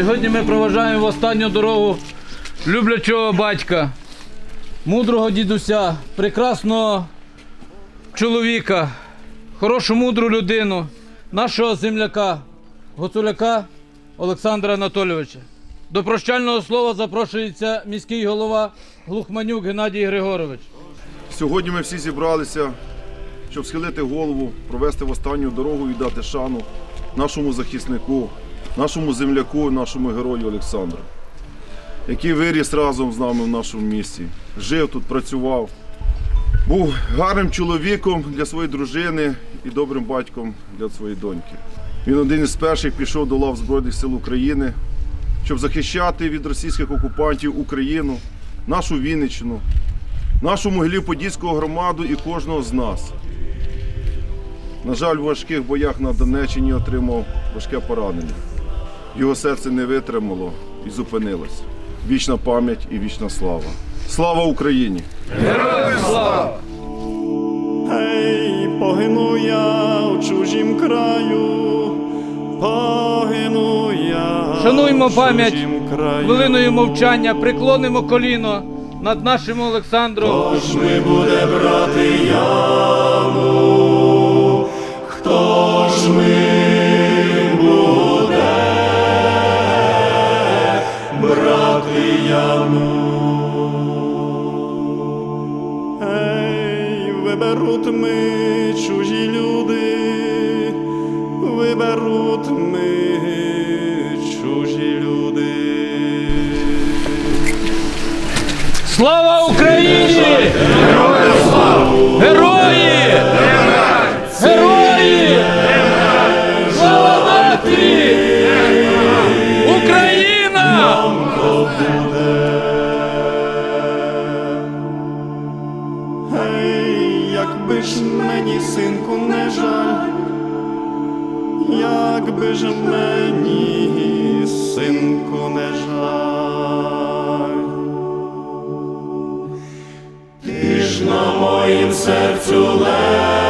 Сьогодні ми проважаємо в останню дорогу люблячого батька, мудрого дідуся, прекрасного чоловіка, хорошу мудру людину, нашого земляка, гуцуляка Олександра Анатолійовича. До прощального слова запрошується міський голова Глухманюк Геннадій Григорович. Сьогодні ми всі зібралися, щоб схилити голову, провести в останню дорогу і дати шану нашому захиснику, нашому земляку, нашому герою Олександру, який виріс разом з нами в нашому місті, жив тут, працював, був гарним чоловіком для своєї дружини і добрим батьком для своєї доньки. Він один із перших пішов до лав Збройних сил України, щоб захищати від російських окупантів Україну, нашу Вінниччину, нашу Могилів-Подільську громаду і кожного з нас. На жаль, в важких боях на Донеччині отримав важке поранення. Його серце не витримало і зупинилось. Вічна пам'ять і вічна слава. Слава Україні! Ей, погину я у чужім краю, погину я. Шануймо пам'ять хвилиною мовчання, преклонимо коліно над нашим Олександром. Хто ж ми буде брати яму? Брати яму? Ей, виберуть ми чужі люди, виберуть ми чужі люди. Слава Україні! Героям слава! Герої! Якби ж мені, синку, не жаль, ти ж на моїм серцю лежав,